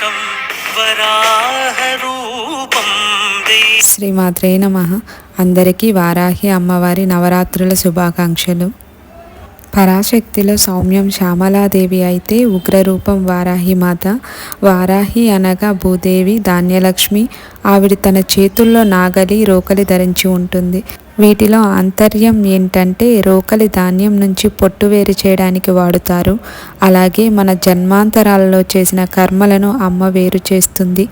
శ్రీ వరాహరూపం శ్రీమాత్రే నమ. అందరికీ వారాహి అమ్మవారి నవరాత్రుల శుభాకాంక్షలు. పరాశక్తిలో సౌమ్యం శ్యామలాదేవి అయితే ఉగ్రరూపం వారాహి మాత. వారాహి అనగా భూదేవి ధాన్యలక్ష్మి. ఆవిడ తన చేతుల్లో నాగలి రోకలి ధరించి ఉంటుంది. వీటిలో ఆంతర్యం ఏంటంటే రోకలి ధాన్యం నుంచి పొట్టు వేరు చేయడానికి వాడుతారు. అలాగే మన జన్మాంతరాలలో చేసిన కర్మలను అమ్మ వేరు చేస్తుంది.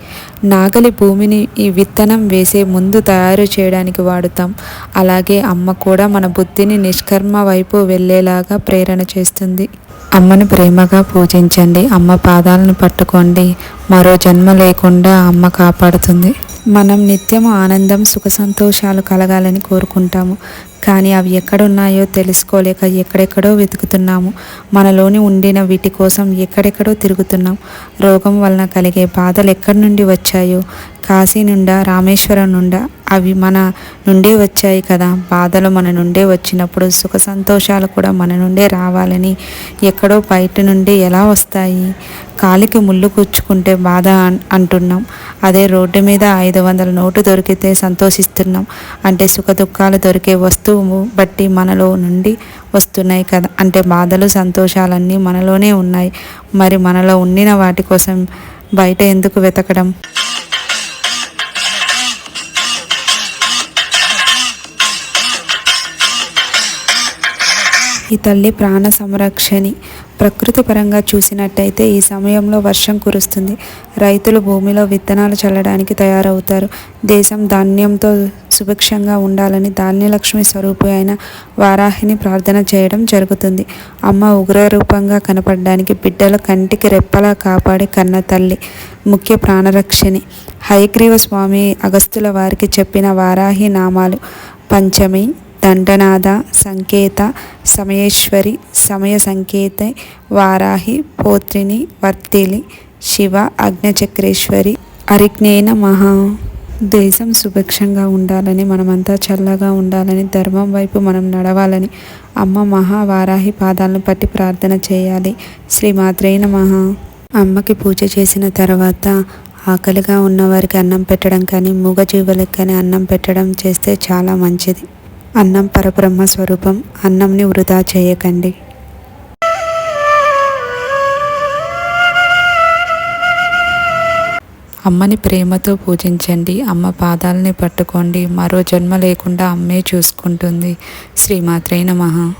నాగలి భూమిని ఈ విత్తనం వేసే ముందు తయారు చేయడానికి వాడుతాం. అలాగే అమ్మ కూడా మన బుద్ధిని నిష్కర్మ వైపు వెళ్ళేలాగా ప్రేరణ చేస్తుంది. అమ్మను ప్రేమగా పూజించండి. అమ్మ పాదాలను పట్టుకోండి. మరో జన్మ లేకుండా అమ్మ కాపాడుతుంది. మనం నిత్యం ఆనందం సుఖ సంతోషాలు కలగాలని కోరుకుంటాము. కానీ అవి ఎక్కడున్నాయో తెలుసుకోలేక ఎక్కడెక్కడో వెతుకుతున్నాము. మనలోని ఉండిన వీటి కోసం ఎక్కడెక్కడో తిరుగుతున్నాం. రోగం వలన కలిగే బాధలు ఎక్కడి నుండి వచ్చాయో కాశీ నుండా రామేశ్వరం నుండా అవి మన నుండే వచ్చాయి కదా. బాధలు మన నుండే వచ్చినప్పుడు సుఖ సంతోషాలు కూడా మన నుండే రావాలని ఎక్కడో బయట నుండి ఎలా వస్తాయి? కాలికి ముళ్ళు కూర్చుకుంటే బాధ అంటున్నాం. అదే రోడ్డు మీద ఐదు వందల నోటు దొరికితే సంతోషిస్తున్నాం. అంటే సుఖ దుఃఖాలు దొరికే వస్తువు బట్టి మనలో నుండి వస్తున్నాయి కదా. అంటే బాధలు సంతోషాలన్నీ మనలోనే ఉన్నాయి. మరి మనలో ఉండిన వాటి కోసం బయట ఎందుకు వెతకడం? ఈ తల్లి ప్రాణ సంరక్షణి. ప్రకృతి పరంగా చూసినట్టయితే ఈ సమయంలో వర్షం కురుస్తుంది. రైతులు భూమిలో విత్తనాలు చల్లడానికి తయారవుతారు. దేశం ధాన్యంతో సుభిక్షంగా ఉండాలని ధాన్యలక్ష్మి స్వరూపు అయిన వారాహిని ప్రార్థన చేయడం జరుగుతుంది. అమ్మ ఉగ్రరూపంగా కనపడడానికి బిడ్డల కంటికి రెప్పలా కాపాడి కన్న తల్లి ముఖ్య ప్రాణరక్షణి. హయగ్రీవ స్వామి అగస్తుల వారికి చెప్పిన వారాహి నామాలు పంచమి దండనాథ సంకేత సమయేశ్వరి సమయ సంకేత వారాహి పోత్రిని వర్తిలి శివ అగ్నచక్రేశ్వరి అరిజ్ఞేన మహా. దేశం సుభిక్షంగా ఉండాలని మనమంతా చల్లగా ఉండాలని ధర్మం వైపు మనం నడవాలని అమ్మ మహావారాహి పాదాలను పట్టి ప్రార్థన చేయాలి. శ్రీ మాత్రేన మహా అమ్మకి పూజ చేసిన తర్వాత ఆకలిగా ఉన్నవారికి అన్నం పెట్టడం కానీ మూగజీవులకు కానీ అన్నం పెట్టడం చేస్తే చాలా మంచిది. అన్నం పరబ్రహ్మ స్వరూపం. అన్నంని వృధా చేయకండి. అమ్మని ప్రేమతో పూజించండి. అమ్మ పాదాలని పట్టుకోండి. మరో జన్మ లేకుండా అమ్మే చూసుకుంటుంది. శ్రీమాత్రే మహా